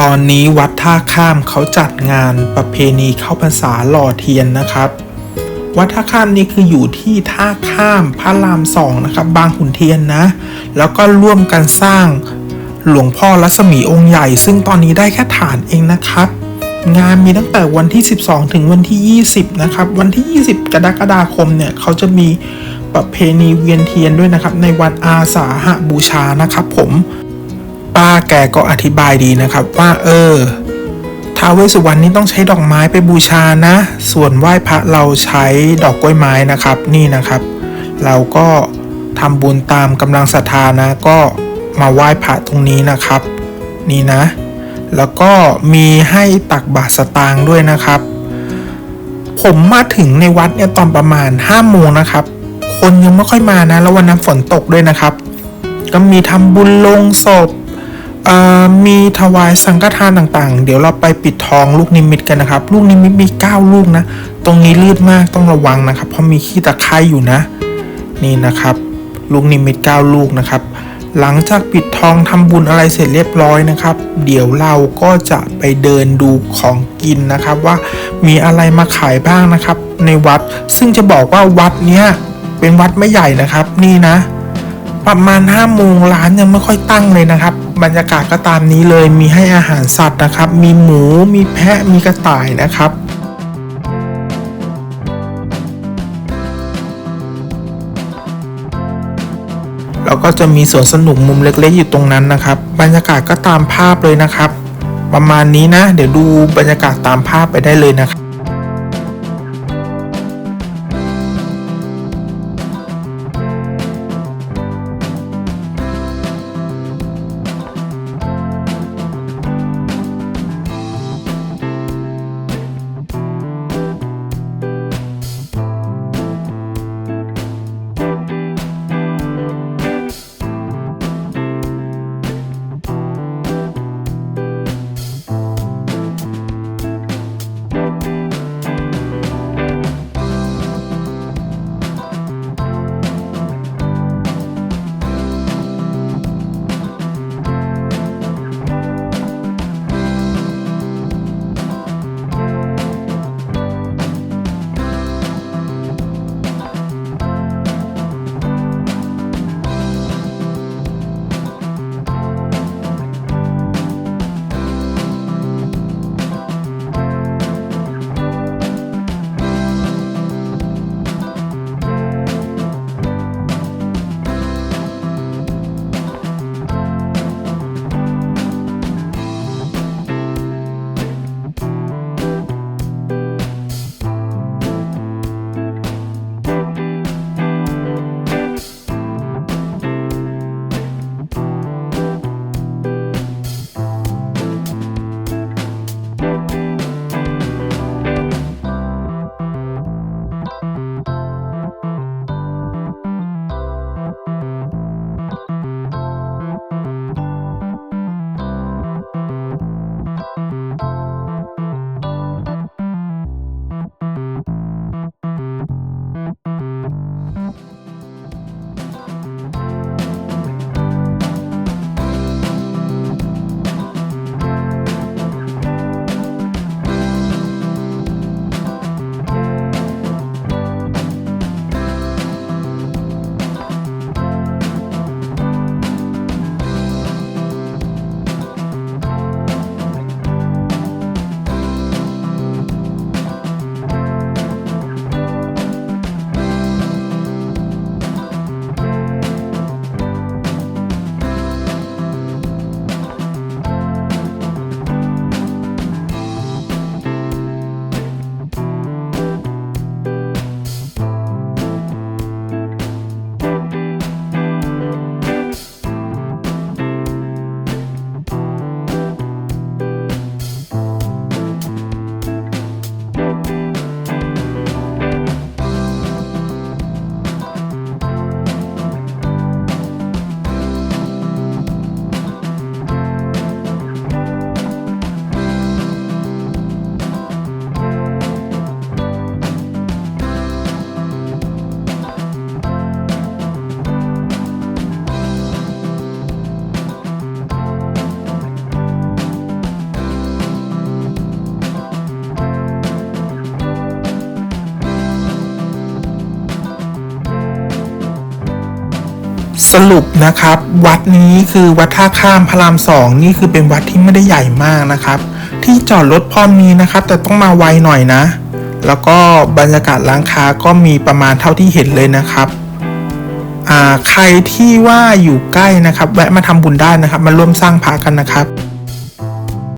ตอนนี้วัดท่าข้ามเขาจัดงานประเพณีเข้าพรรษาหล่อเทียนนะครับ วัดท่าข้ามนี่คืออยู่ที่ท่าข้ามพระรามสองนะครับ บางขุนเทียนนะ แล้วก็ร่วมกันสร้างหลวงพ่อรัศมีองค์ใหญ่ ซึ่งตอนนี้ได้แค่ฐานเองนะครับ งานมีตั้งแต่วันที่ 12 ถึงวันที่ 20 นะครับ วันที่ 20 กรกฎาคมเนี่ยเขาจะมีประเพณีเวียนเทียนด้วยนะครับ ในวันอาสาหบูชานะครับผม ป้าแกก็อธิบายดีนะครับว่าเออท้าวเวสุวรรณนี่ต้องใช้ดอกไม้ไปบูชานะ ส่วนไหว้พระเราใช้ดอกกล้วยไม้นะครับ นี่นะครับ เราก็ทำบุญตามกำลังศรัทธานะ ก็มาไหว้พระตรงนี้นะครับ นี่นะ แล้วก็มีให้ตักบาตรสตางค์ด้วยนะครับ ผมมาถึงในวัดเนี่ยตอนประมาณ5้าโมงนะครับ คนยังไม่ค่อยมานะ แล้ววันนั้นฝนตกด้วยนะครับ ก็มีทำบุญลงศพ มีถวายสังฆทานต่างๆ เดี๋ยวเราไปปิดทองลูกนิมิตกันนะครับ ลูกนิมิตมี 9 ลูกนะ ตรงนี้ลื่นมากต้องระวังนะครับ เพราะมีขี้ตะไคร่อยู่นะ นี่นะครับ ลูกนิมิต 9 ลูกนะครับ หลังจากปิดทองทำบุญอะไรเสร็จเรียบร้อยนะครับ เดี๋ยวเราก็จะไปเดินดูของกินนะครับว่ามีอะไรมาขายบ้างนะครับ ในวัด ซึ่งจะบอกว่าวัดเนี้ยเป็นวัดไม่ใหญ่นะครับ นี่นะ ประมาณ5้าโมงร้านยังไม่ค่อยตั้งเลยนะครับ บรรยากาศก็ตามนี้เลยมีให้อาหารสัตว์นะครับ มีหมู มีแพะ มีกระต่ายนะครับแล้วก็จะมีสวนสนุกมุมเล็กๆอยู่ตรงนั้นนะครับ บรรยากาศก็ตามภาพเลยนะครับ ประมาณนี้นะ เดี๋ยวดูบรรยากาศตามภาพไปได้เลยนะครับ สรุปนะครับ วัดนี้คือวัดท่าข้ามพระรามสองนี่คือเป็นวัดที่ไม่ได้ใหญ่มากนะครับ ที่จอดรถพอมีนะครับ แต่ต้องมาไวหน่อยนะ แล้วก็บรรยากาศร้านค้าก็มีประมาณเท่าที่เห็นเลยนะครับใครที่ว่าอยู่ใกล้นะครับ แวะมาทำบุญได้นะครับ มาร่วมสร้างพระกันนะครับ